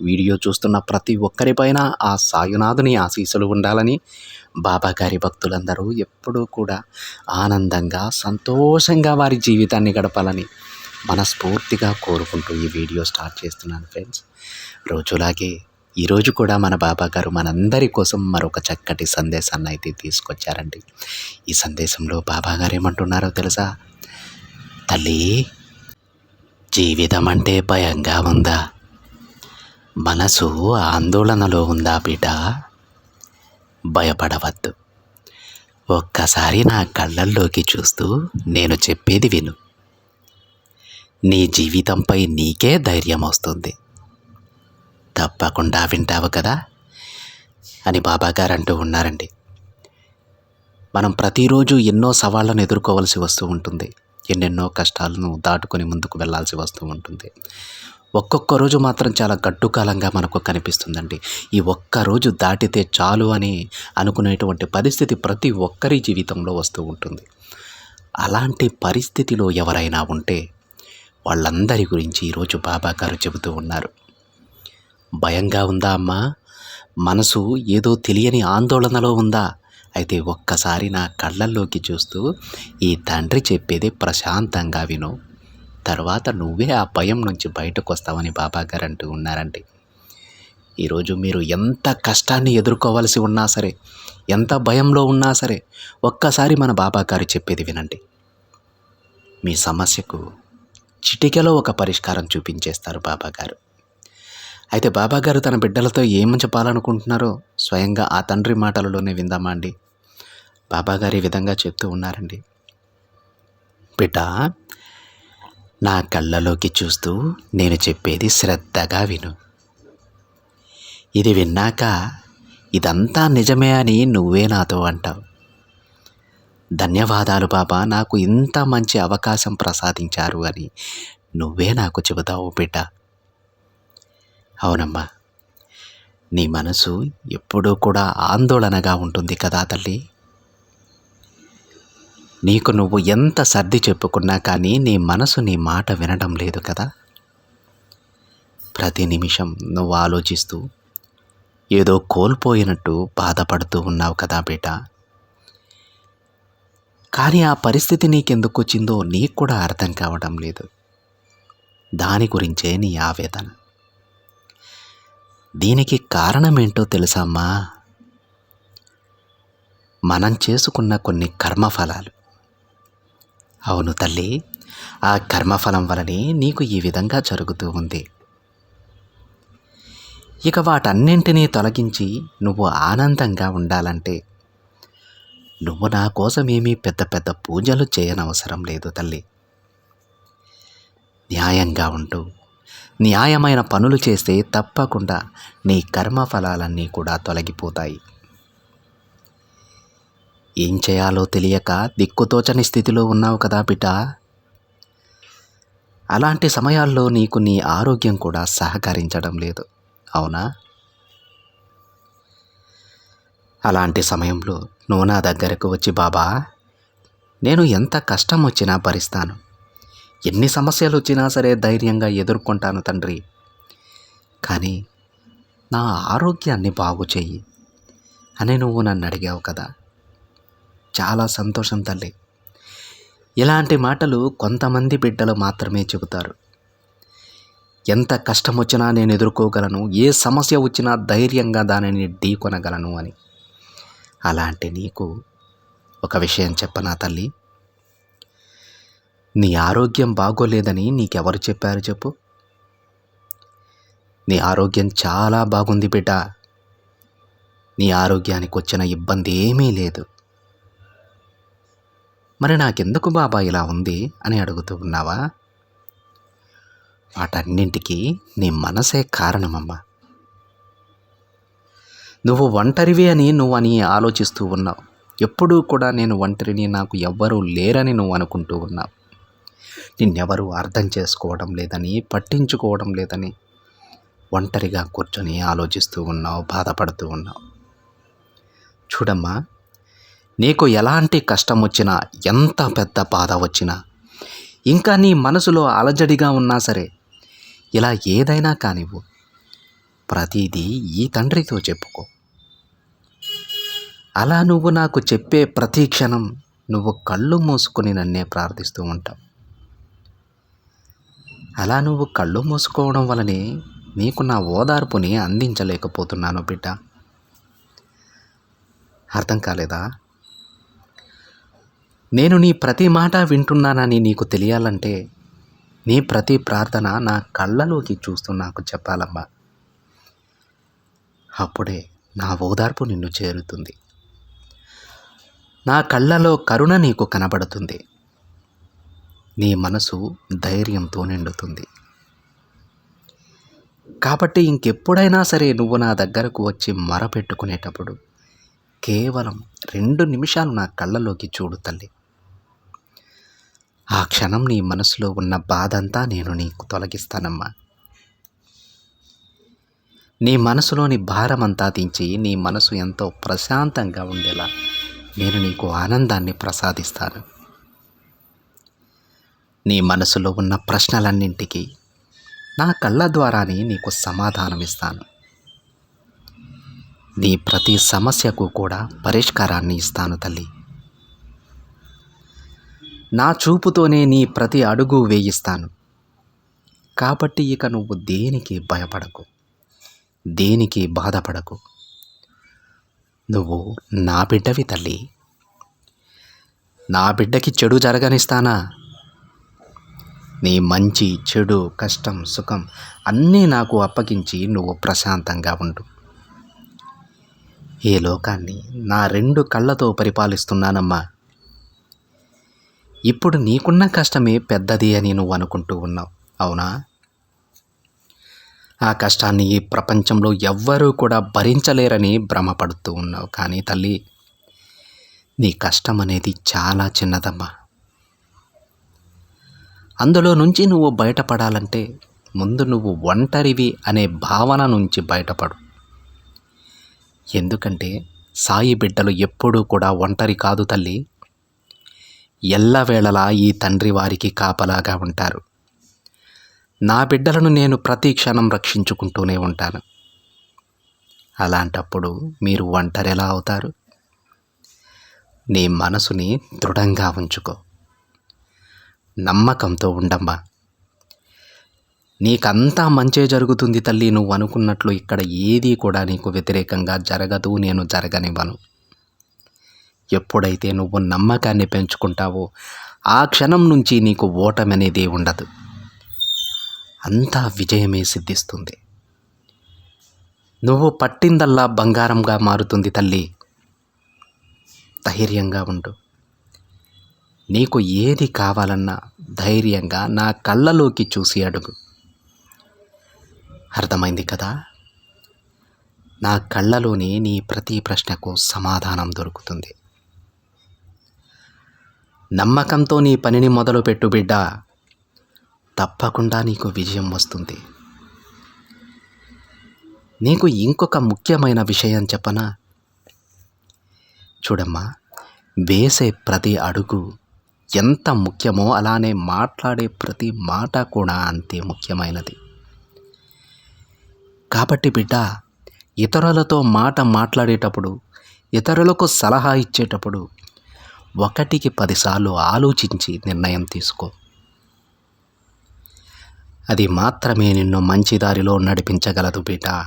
Video చూస్తున్న ప్రతి ఒక్కరిపైన ఆ సాయునాథుని ఆశీస్సులు ఉండాలని బాబాగారి భక్తులందరూ ఎప్పుడూ కూడా ఆనందంగా సంతోషంగా వారి జీవితాన్ని గడపాలని మనస్ఫూర్తిగా కోరుకుంటూ ఈ వీడియో స్టార్ట్ చేస్తున్నాను ఫ్రెండ్స్. రోజులాగే ఈరోజు కూడా మన బాబా గారు మనందరి కోసం మరొక చక్కటి సందేశాన్ని అయితే తీసుకొచ్చారండి. ఈ సందేశంలో బాబా గారు ఏమంటున్నారో తెలుసా? తల్లి జీవితం అంటే భయంగా ఉందా? మనసు ఆందోళనలో ఉందా బిడ్డ భయపడవద్దు. ఒక్కసారి నా కళ్ళల్లోకి చూస్తూ నేను చెప్పేది విను. నీ జీవితంపై నీకే ధైర్యం వస్తుంది. తప్పకుండా వింటావు కదా? అని బాబాగారు అంటూ ఉన్నారండి. మనం ప్రతిరోజు ఎన్నో సవాళ్ళను ఎదుర్కోవలసి వస్తూ ఉంటుంది. ఎన్నెన్నో కష్టాలను దాటుకొని ముందుకు వెళ్ళాల్సి వస్తూ ఉంటుంది. ఒక్కొక్క రోజు మాత్రం చాలా గడ్డుకాలంగా మనకు కనిపిస్తుందండి. ఈ ఒక్క రోజు దాటితే చాలు అని అనుకునేటువంటి పరిస్థితి ప్రతి ఒక్కరి జీవితంలో వస్తూ ఉంటుంది. అలాంటి పరిస్థితిలో ఎవరైనా ఉంటే వాళ్ళందరి గురించి ఈరోజు బాబా గారు చెబుతూ ఉన్నారు. భయంగా ఉందా అమ్మా? మనసు ఏదో తెలియని ఆందోళనలో ఉందా? అయితే ఒక్కసారి నా కళ్ళల్లోకి చూస్తూ ఈ తండ్రి చెప్పేది ప్రశాంతంగా విను. తర్వాత నువ్వే ఆ భయం నుంచి బయటకు వస్తావని బాబా గారు అంటూ ఉన్నారండి ఈరోజు మీరు ఎంత కష్టాన్ని ఎదుర్కోవలసి ఉన్నా సరే ఎంత భయంలో ఉన్నా సరే ఒక్కసారి మన బాబా గారు చెప్పేది వినండి. మీ సమస్యకు చిటికెలో ఒక పరిష్కారం చూపించేస్తారు బాబా గారు అయితే బాబాగారు తన బిడ్డలతో ఏమని చెప్పాలనుకుంటున్నారో స్వయంగా ఆ తండ్రి మాటలలోనే విందామా అండి? బాబాగారు ఈ విధంగా చెప్తూ ఉన్నారండి. బిడ్డ నా కళ్ళలోకి చూస్తూ నేను చెప్పేది శ్రద్ధగా విను. ఇది విన్నాక ఇదంతా నిజమే అని నువ్వే నాతో అంటావు. ధన్యవాదాలు బాబా నాకు ఇంత మంచి అవకాశం ప్రసాదించారు అని నువ్వే నాకు చెబుతావు బిడ్డ. అవునమ్మా నీ మనసు ఎప్పుడూ కూడా ఆందోళనగా ఉంటుంది కదా తల్లి? నీకు నువ్వు ఎంత సర్ది చెప్పుకున్నా కానీ నీ మనసు నీ మాట వినడం లేదు కదా? ప్రతి నిమిషం నువ్వు ఆలోచిస్తూ ఏదో కోల్పోయినట్టు బాధపడుతూ ఉన్నావు కదా బేట. కానీ ఆ పరిస్థితి నీకెందుకు వచ్చిందో నీకు కూడా అర్థం కావడం లేదు. దాని గురించే నీ ఆవేదన. దీనికి కారణమేంటో తెలుసమ్మా మనం చేసుకున్న కొన్ని కర్మఫలాలు. అవును తల్లి. ఆ కర్మఫలం వలనే నీకు ఈ విధంగా జరుగుతూ ఉంది. ఇక వాటన్నింటినీ తొలగించి నువ్వు ఆనందంగా ఉండాలంటే నువ్వు నా కోసం ఏమీ పెద్ద పెద్ద పూజలు చేయనవసరం లేదు తల్లి. న్యాయంగా ఉంటూ న్యాయమైన పనులు చేస్తే తప్పకుండా నీ కర్మఫలాలన్నీ కూడా తొలగిపోతాయి. ఏం చేయాలో తెలియక దిక్కుతోచని స్థితిలో ఉన్నావు కదా బిడ్డ. అలాంటి సమయాల్లో నీకు నీ ఆరోగ్యం కూడా సహకరించడం లేదు అవునా? అలాంటి సమయంలో నువ్వు నా దగ్గరకు వచ్చి బాబా నేను ఎంత కష్టం వచ్చినా భరిస్తాను. ఎన్ని సమస్యలు వచ్చినా సరే ధైర్యంగా ఎదుర్కొంటాను తండ్రి. కానీ నా ఆరోగ్యాన్ని బాగు చెయ్యి అని నువ్వు నన్ను అడిగావు కదా. చాలా సంతోషం తల్లి. ఇలాంటి మాటలు కొంతమంది బిడ్డలు మాత్రమే చెబుతారు. ఎంత కష్టం వచ్చినా నేను ఎదుర్కోగలను ఏ సమస్య వచ్చినా ధైర్యంగా దానిని ఢీకొనగలను అని. అలాంటి నీకు ఒక విషయం చెప్పనా తల్లి? నీ ఆరోగ్యం బాగోలేదని నీకెవరు చెప్పారు చెప్పు? నీ ఆరోగ్యం చాలా బాగుంది బిడ్డ. నీ ఆరోగ్యానికి వచ్చిన ఇబ్బంది ఏమీ లేదు. మరి నాకెందుకు బాబా ఇలా ఉంది అని అడుగుతూ ఉన్నావా? వాటన్నింటికీ నీ మనసే కారణమమ్మా. నువ్వు ఒంటరివి అని నువ్వు అని ఆలోచిస్తూ ఉన్నావు. ఎప్పుడూ కూడా నేను ఒంటరిని నాకు ఎవ్వరూ లేరని నువ్వు అనుకుంటూ ఉన్నావు. నిన్నెవరూ అర్థం చేసుకోవడం లేదని పట్టించుకోవడం లేదని ఒంటరిగా కూర్చొని ఆలోచిస్తూ ఉన్నావు బాధపడుతూ ఉన్నావు. చూడమ్మా నీకు ఎలాంటి కష్టం వచ్చినా ఎంత పెద్ద బాధ వచ్చినా ఇంకా నీ మనసులో అలజడిగా ఉన్నా సరే ఇలా ఏదైనా కానివ్వు. ప్రతిదీ ఈ తండ్రితో చెప్పుకో. అలా నువ్వు నాకు చెప్పే ప్రతి క్షణం నువ్వు కళ్ళు మూసుకుని నన్నే ప్రార్థిస్తూ ఉంటావు. అలా నువ్వు కళ్ళు మూసుకోవడం వలనే నీకు నా ఓదార్పుని అందించలేకపోతున్నాను బిడ్డ. అర్థం కాలేదా? నేను నీ ప్రతి మాట వింటున్నానని నీకు తెలియాలంటే నీ ప్రతి ప్రార్థన నా కళ్ళలోకి చూస్తూ నాకు చెప్పాలమ్మా. అప్పుడే నా ఓదార్పు నిన్ను చేరుతుంది. నా కళ్ళలో కరుణ నీకు కనబడుతుంది. నీ మనసు ధైర్యంతో నిండుతుంది. కాబట్టి ఇంకెప్పుడైనా సరే నువ్వు నా దగ్గరకు వచ్చి మొరపెట్టుకునేటప్పుడు కేవలం రెండు నిమిషాలు నా కళ్ళలోకి చూడు తల్లి. ఆ క్షణం నీ మనసులో ఉన్న బాధంతా నేను నీకు తొలగిస్తానమ్మా. నీ మనసులోని భారమంతా దించి నీ మనసు ఎంతో ప్రశాంతంగా ఉండేలా నేను నీకు ఆనందాన్ని ప్రసాదిస్తాను. నీ మనసులో ఉన్న ప్రశ్నలన్నింటికి నా కళ్ళ ద్వారానే నీకు సమాధానం ఇస్తాను నీ ప్రతి సమస్యకు కూడా పరిష్కారాన్ని ఇస్తాను తల్లి. నా చూపుతోనే నీ ప్రతి అడుగు వేయిస్తాను. కాబట్టి ఇక నువ్వు దేనికి భయపడకు? దేనికి బాధపడకు? నువ్వు నా బిడ్డవి తల్లి. నా బిడ్డకి చెడు జరగనిస్తానా? నీ మంచి చెడు కష్టం సుఖం అన్నీ నాకు అప్పగించి నువ్వు ప్రశాంతంగా ఉండు. ఈ లోకాన్ని నా రెండు కళ్ళతో పరిపాలిస్తున్నానమ్మా. ఇప్పుడు నీకున్న కష్టమే పెద్దది అని నువ్వు అనుకుంటూ ఉన్నావు అవునా? ఆ కష్టాన్ని ఈ ప్రపంచంలో ఎవ్వరూ కూడా భరించలేరని భ్రమపడుతూ ఉన్నావు. కానీ తల్లి నీ కష్టం అనేది చాలా చిన్నదమ్మా. అందులో నుంచి నువ్వు బయటపడాలంటే ముందు నువ్వు ఒంటరివి అనే భావన నుంచి బయటపడు. ఎందుకంటే సాయి బిడ్డలు ఎప్పుడూ కూడా ఒంటరి కాదు తల్లి. ఎల్లవేళలా ఈ తండ్రి వారికి కాపలాగా ఉంటారు. నా బిడ్డలను నేను ప్రతి క్షణం రక్షించుకుంటూనే ఉంటాను. అలాంటప్పుడు మీరు ఒంటరి ఎలా అవుతారు. నీ మనసుని దృఢంగా ఉంచుకో. నమ్మకంతో ఉండమ్మా. నీకంతా మంచే జరుగుతుంది తల్లి నువ్వు అనుకున్నట్లు ఇక్కడ ఏదీ కూడా నీకు వ్యతిరేకంగా జరగదు నేను జరగనివ్వను. ఎప్పుడైతే నువ్వు నమ్మకాన్ని పెంచుకుంటావో ఆ క్షణం నుంచి నీకు ఓటమి అనేది ఉండదు. అంతా విజయమే సిద్ధిస్తుంది. నువ్వు పట్టిందల్లా బంగారంగా మారుతుంది తల్లి. ధైర్యంగా ఉండు. నీకు ఏది కావాలన్నా ధైర్యంగా నా కళ్ళలోకి చూసి అడుగు. అర్థమైంది కదా? నా కళ్ళలోనే నీ ప్రతి ప్రశ్నకు సమాధానం దొరుకుతుంది. నమ్మకంతో నీ పనిని మొదలుపెట్టు బిడ్డ. తప్పకుండా నీకు విజయం వస్తుంది. నీకు ఇంకొక ముఖ్యమైన విషయం చెప్పనా? చూడమ్మా వేసే ప్రతి అడుగు ఎంత ముఖ్యమో అలానే మాట్లాడే ప్రతి మాట కూడా అంతే ముఖ్యమైనది. కాబట్టి బిడ్డ ఇతరులతో మాట మాట్లాడేటప్పుడు ఇతరులకు సలహా ఇచ్చేటప్పుడు ఒకటికి పదిసార్లు ఆలోచించి నిర్ణయం తీసుకో. అది మాత్రమే నిన్ను మంచి దారిలో నడిపించగలదు బిడ్డ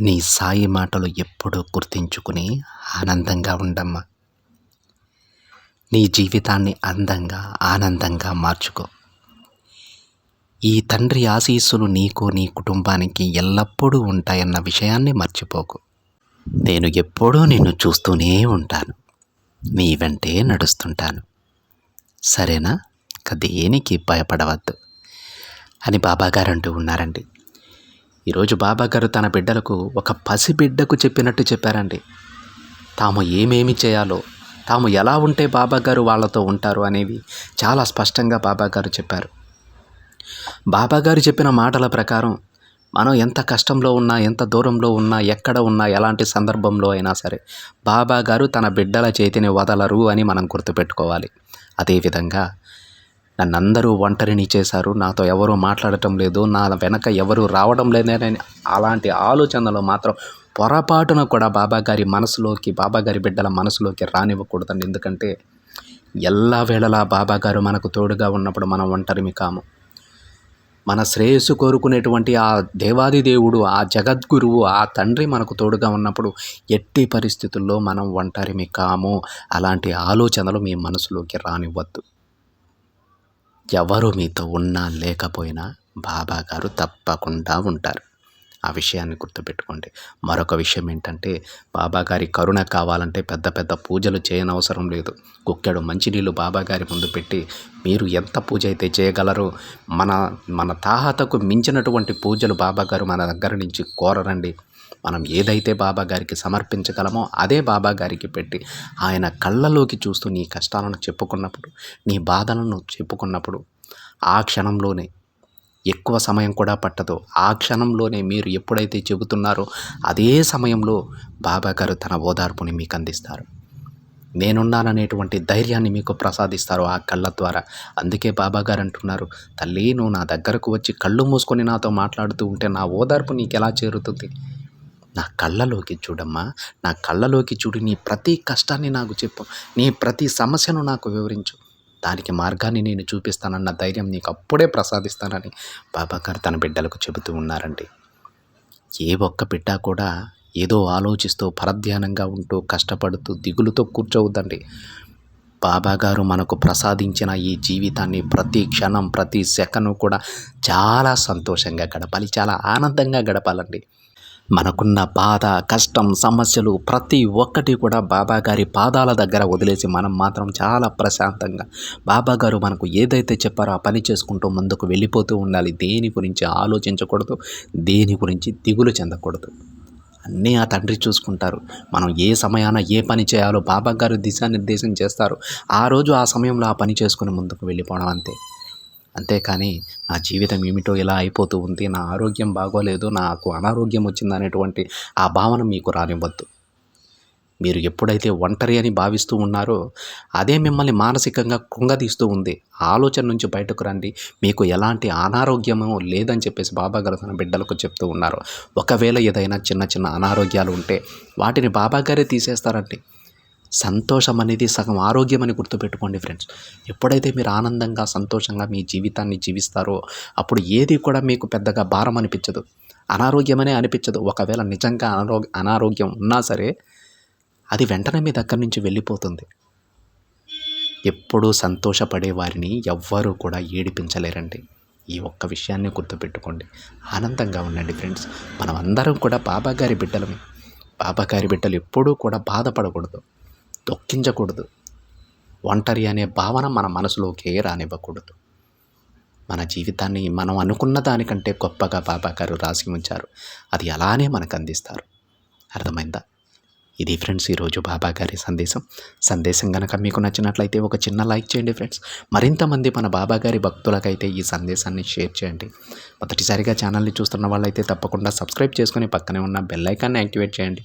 నీ సాయి మాటలు ఎప్పుడూ గుర్తించుకుని ఆనందంగా ఉండమ్మా. నీ జీవితాన్ని అందంగా ఆనందంగా మార్చుకో. ఈ తండ్రి ఆశీస్సులు నీకు నీ కుటుంబానికి ఎల్లప్పుడూ ఉంటాయన్న విషయాన్ని మర్చిపోకు. నేను ఎప్పుడూ నిన్ను చూస్తూనే ఉంటాను. నీ వెంటే నడుస్తుంటాను. సరేనా? ఇక దేనికి భయపడవద్దు. అని బాబాగారు అంటూ ఉన్నారండి. ఈరోజు బాబాగారు తన బిడ్డలకు ఒక పసిబిడ్డకు చెప్పినట్టు చెప్పారండి. తాము ఏమేమి చేయాలో తాము ఎలా ఉంటే బాబాగారు వాళ్ళతో ఉంటారు అనేవి చాలా స్పష్టంగా బాబాగారు చెప్పారు. బాబాగారు చెప్పిన మాటల ప్రకారం మనం ఎంత కష్టంలో ఉన్నా ఎంత దూరంలో ఉన్నా ఎక్కడ ఉన్నా ఎలాంటి సందర్భంలో అయినా సరే బాబా గారు తన బిడ్డల చేతిని వదలరు అని మనం గుర్తుపెట్టుకోవాలి. అదేవిధంగా నన్నందరూ ఒంటరిని చేశారు నాతో ఎవరు మాట్లాడటం లేదు నా వెనక ఎవరు రావడం లేదని అలాంటి ఆలోచనలు మాత్రం పొరపాటున కూడా బాబా గారి మనసులోకి బాబా గారి బిడ్డల మనసులోకి రానివ్వకూడదండి. ఎందుకంటే ఎల్లా వేళలా బాబా గారు మనకు తోడుగా ఉన్నప్పుడు మనం ఒంటరిమి కాము. మన శ్రేయస్సు కోరుకునేటువంటి ఆ దేవాది దేవుడు ఆ జగద్గురువు ఆ తండ్రి మనకు తోడుగా ఉన్నప్పుడు ఎట్టి పరిస్థితుల్లో మనం ఒంటరిమి కాము. అలాంటి ఆలోచనలు మీ మనసులోకి రానివ్వద్దు. ఎవరు మీతో ఉన్నా లేకపోయినా బాబా గారు తప్పకుండా ఉంటారు. ఆ విషయాన్ని గుర్తుపెట్టుకోండి. మరొక విషయం ఏంటంటే బాబాగారి కరుణ కావాలంటే పెద్ద పెద్ద పూజలు చేయనవసరం లేదు. కుక్కెడు మంచినీళ్ళు బాబాగారి ముందు పెట్టి మీరు ఎంత పూజ అయితే చేయగలరో మన మన తాహతకు మించినటువంటి పూజలు బాబాగారు మన దగ్గర నుంచి కోరరండి. మనం ఏదైతే బాబా గారికి సమర్పించగలమో అదే బాబా గారికి పెట్టి ఆయన కళ్ళలోకి చూస్తూ నీ కష్టాలను చెప్పుకున్నప్పుడు నీ బాధలను చెప్పుకున్నప్పుడు ఆ క్షణంలోనే ఎక్కువ సమయం కూడా పట్టదు. ఆ క్షణంలోనే మీరు ఎప్పుడైతే చెబుతున్నారో అదే సమయంలో బాబా గారు తన ఓదార్పుని మీకు అందిస్తారు. నేనున్నాననేటువంటి ధైర్యాన్ని మీకు ప్రసాదిస్తారు ఆ కళ్ళ ద్వారా. అందుకే బాబా గారు అంటున్నారు తల్లి నువ్వు నా దగ్గరకు వచ్చి కళ్ళు మూసుకొని నాతో మాట్లాడుతూ ఉంటే నా ఓదార్పు నీకు ఎలా చేరుతుంది? నా కళ్ళలోకి చూడమ్మా. నా కళ్ళలోకి చూడు నీ ప్రతి కష్టాన్ని నాకు చెప్పు. నీ ప్రతి సమస్యను నాకు వివరించు. దానికి మార్గాన్ని నేను చూపిస్తానన్న ధైర్యం నీకు అప్పుడే ప్రసాదిస్తానని బాబాగారు తన బిడ్డలకు చెబుతూ ఉన్నారండి. ఏ ఒక్క బిడ్డ కూడా ఏదో ఆలోచిస్తూ పరధ్యానంగా ఉంటూ కష్టపడుతూ దిగులుతో కూర్చోవద్దండి. బాబాగారు మనకు ప్రసాదించిన ఈ జీవితాన్ని ప్రతి క్షణం ప్రతి సెకను కూడా చాలా సంతోషంగా గడపాలి చాలా ఆనందంగా గడపాలండి. మనకున్న బాధ కష్టం సమస్యలు ప్రతి ఒక్కటి కూడా బాబాగారి పాదాల దగ్గర వదిలేసి మనం మాత్రం చాలా ప్రశాంతంగా బాబాగారు మనకు ఏదైతే చెప్పారో ఆ పని చేసుకుంటూ ముందుకు వెళ్ళిపోతూ ఉండాలి. దేని గురించి ఆలోచించకూడదు దేని గురించి దిగులు చెందకూడదు. అన్నీ ఆ తండ్రి చూసుకుంటారు. మనం ఏ సమయాన ఏ పని చేయాలో బాబా గారు దిశానిర్దేశం చేస్తారు. ఆ రోజు ఆ సమయంలో ఆ పని చేసుకుని ముందుకు వెళ్ళిపోవడం అంతే. అంతేకాని నా జీవితం ఏమిటో ఇలా అయిపోతూ ఉంది నా ఆరోగ్యం బాగోలేదు నాకు అనారోగ్యం వచ్చింది అనేటువంటి ఆ భావన మీకు రానివ్వద్దు. మీరు ఎప్పుడైతే ఒంటరి అని భావిస్తూ ఉన్నారో అదే మిమ్మల్ని మానసికంగా కుంగదీస్తూ ఉంది. ఆలోచన నుంచి బయటకు రండి. మీకు ఎలాంటి అనారోగ్యము లేదని చెప్పేసి బాబాగారు తన బిడ్డలకు చెప్తూ ఉన్నారు. ఒకవేళ ఏదైనా చిన్న చిన్న అనారోగ్యాలు ఉంటే వాటిని బాబాగారే తీసేస్తారండి. సంతోషం అనేది సగం ఆరోగ్యం అని గుర్తుపెట్టుకోండి ఫ్రెండ్స్. ఎప్పుడైతే మీరు ఆనందంగా సంతోషంగా మీ జీవితాన్ని జీవిస్తారో అప్పుడు ఏది కూడా మీకు పెద్దగా భారం అనిపించదు. అనారోగ్యమనే అనిపించదు. ఒకవేళ నిజంగా అనారోగ్య అనారోగ్యం ఉన్నా సరే అది వెంటనే మీ దగ్గర నుంచి వెళ్ళిపోతుంది. ఎప్పుడూ సంతోషపడే వారిని ఎవ్వరూ కూడా ఏడిపించలేరండి. ఈ ఒక్క విషయాన్ని గుర్తుపెట్టుకోండి. ఆనందంగా ఉండండి ఫ్రెండ్స్. మనం అందరం కూడా బాబాగారి బిడ్డలమే. బాబాగారి బిడ్డలు ఎప్పుడూ కూడా బాధపడకూడదు. దొక్కించకూడదు ఒంటరి అనే భావన మన మనసులోకే రానివ్వకూడదు. మన జీవితాన్ని మనం అనుకున్న దానికంటే గొప్పగా బాబా గారు రాసి ఉంచారు. అది అలానే మనకు అందిస్తారు. అర్థమైందా? ఇది ఫ్రెండ్స్ ఈరోజు బాబా గారి సందేశం. సందేశం కనుక మీకు నచ్చినట్లయితే ఒక చిన్న లైక్ చేయండి ఫ్రెండ్స్. మరింతమంది మన బాబా గారి భక్తులకైతే ఈ సందేశాన్ని షేర్ చేయండి. మొదటిసారిగా ఛానల్ని చూస్తున్న వాళ్ళైతే తప్పకుండా సబ్స్క్రైబ్ చేసుకుని పక్కనే ఉన్న బెల్ ఐకాన్ని యాక్టివేట్ చేయండి.